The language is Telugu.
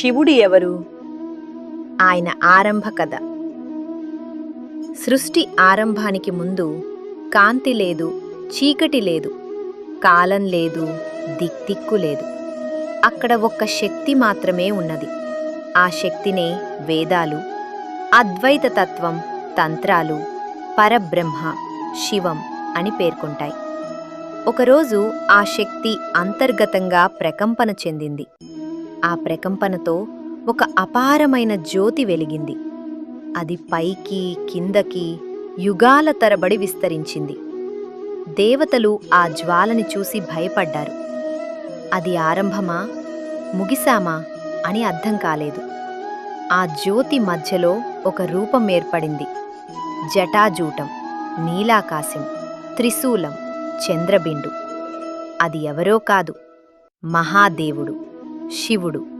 శివుడు ఎవరు? ఆయన ఆరంభ కథ. సృష్టి ఆరంభానికి ముందు కాంతి లేదు చీకటి లేదు కాలం లేదు దిక్దిక్కు లేదు. అక్కడ ఒక్క శక్తి మాత్రమే ఉన్నది. ఆ శక్తినే వేదాలు అద్వైత తత్వం తంత్రాలు పరబ్రహ్మ శివం అని పేర్కొంటాయి. ఒకరోజు ఆ శక్తి అంతర్గతంగా ప్రకంపన చెందింది. ఆ ప్రకంపనతో ఒక అపారమైన జ్యోతి వెలిగింది. అది పైకి కిందకి యుగాల తరబడి విస్తరించింది. దేవతలు ఆ జ్వాలని చూసి భయపడ్డారు. అది ఆరంభమా ముగిసామా అని అర్థం కాలేదు. ఆ జ్యోతి మధ్యలో ఒక రూపం ఏర్పడింది. జటాజూటం నీలాకాశం త్రిశూలం చంద్రబిండు అది ఎవరో కాదు మహాదేవుడు. శివుడు.